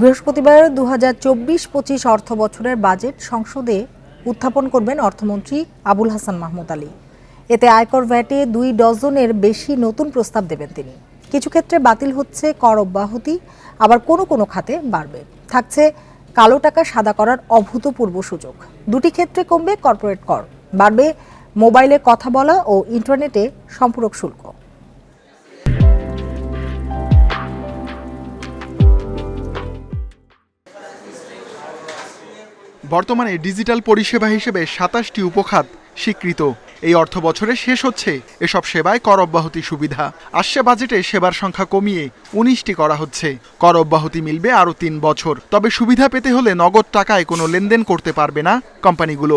বৃহস্পতিবার দু হাজার চব্বিশ পঁচিশ অর্থ বছরের বাজেট সংসদে উত্থাপন করবেন অর্থমন্ত্রী আবুল হাসান মাহমুদ আলী। এতে আয়কর ভ্যাটে দুই ডজনের বেশি নতুন প্রস্তাব দেবেন তিনি। কিছু ক্ষেত্রে বাতিল হচ্ছে কর অব্যাহতি, আবার কোনো কোনো খাতে বাড়বে। থাকছে কালো টাকা সাদা করার অভূতপূর্ব সুযোগ। দুটি ক্ষেত্রে কমবে কর্পোরেট কর, বাড়বে মোবাইলে কথা বলা ও ইন্টারনেটে সম্পূরক শুল্ক। বর্তমানে ডিজিটাল পরিষেবা হিসেবে সাতাশটি উপখাত স্বীকৃত। এই অর্থ বছরে শেষ হচ্ছে এসব সেবায় কর অব্যাহতি সুবিধা। আসছে বাজেটে সেবার সংখ্যা কমিয়ে উনিশটি করা হচ্ছে। কর অব্যাহতি মিলবে আরও তিন বছর। তবে সুবিধা পেতে হলে নগদ টাকায় কোনো লেনদেন করতে পারবে না কোম্পানিগুলো।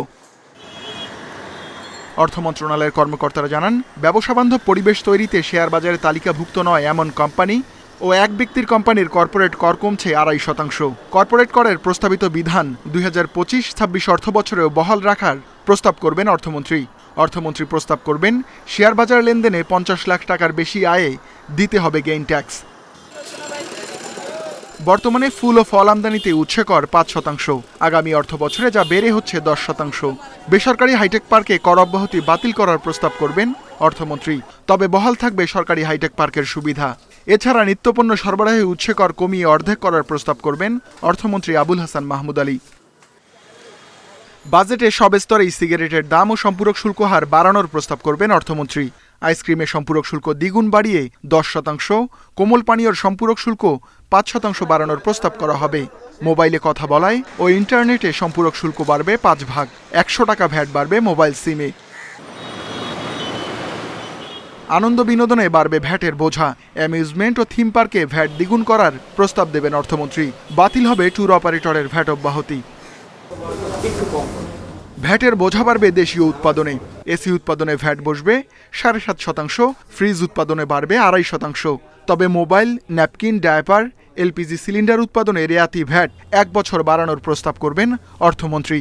অর্থ মন্ত্রণালয়ের কর্মকর্তারা জানান ব্যবসাবান্ধব পরিবেশ তৈরিতে শেয়ার বাজারে তালিকাভুক্ত নয় এমন কোম্পানি ও এক ব্যক্তির কোম্পানির কর্পোরেট কর কমছে আড়াই শতাংশ। কর্পোরেট করের প্রস্তাবিত বিধান দুই হাজার পঁচিশ ছাব্বিশ অর্থ বছরেও বহাল রাখার প্রস্তাব করবেন অর্থমন্ত্রী। অর্থমন্ত্রী প্রস্তাব করবেন শেয়ার বাজার লেনদেনে পঞ্চাশ লাখ টাকার বেশি আয়ে দিতে হবে গেইন ট্যাক্স। বর্তমানে ফুল ও ফল আমদানিতে উৎসে কর পাঁচ শতাংশ। আগামী অর্থ বছরে যা বেড়ে হচ্ছে দশ শতাংশ। বেসরকারি হাইটেক পার্কে কর অব্যাহতি বাতিল করার প্রস্তাব করবেন অর্থমন্ত্রী। তবে বহাল থাকবে সরকারি হাইটেক পার্কের সুবিধা। এছাড়া নিত্যপণ্য সরবরাহে উৎসে কর কমিয়ে অর্ধেক করার প্রস্তাব করবেন অর্থমন্ত্রী আবুল হাসান মাহমুদ আলী। বাজেটে সব স্তরেই সিগারেটের দাম ও সম্পূরক শুল্ক হার বাড়ানোর প্রস্তাব করবেন অর্থমন্ত্রী। আইসক্রিমের সম্পূরক শুল্ক দ্বিগুণ বাড়িয়ে দশ শতাংশ, কোমল পানীয়র সম্পূরক শুল্ক পাঁচ শতাংশ বাড়ানোর প্রস্তাব করা হবে। মোবাইলে কথা বলায় ও ইন্টারনেটে সম্পূরক শুল্ক বাড়বে পাঁচ ভাগ, একশো টাকা ভ্যাট বাড়বে মোবাইল সিমে। আনন্দ বিনোদনে বাড়বে ভ্যাটের বোঝা, অ্যামিউজমেন্ট ও থিম পার্কে ভ্যাট দ্বিগুণ করার প্রস্তাব দেবেন অর্থমন্ত্রী। বাতিল হবে ট্যুর অপারেটরের ভ্যাট অব্যাহতি। ভ্যাটের বোঝা বাড়বে দেশীয় উৎপাদনে। এসি উৎপাদনে ভ্যাট বসবে সাড়ে সাত শতাংশ, ফ্রিজ উৎপাদনে বাড়বে আড়াই শতাংশ। তবে mobile, napkin, diaper, LPG cylinder উৎপাদনে রেয়াতি ভ্যাট এক বছর বাড়ানোর প্রস্তাব করবেন অর্থমন্ত্রী।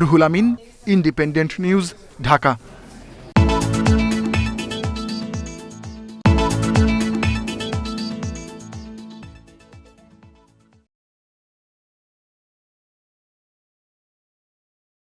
Ruhul Amin, Independent News, Dhaka.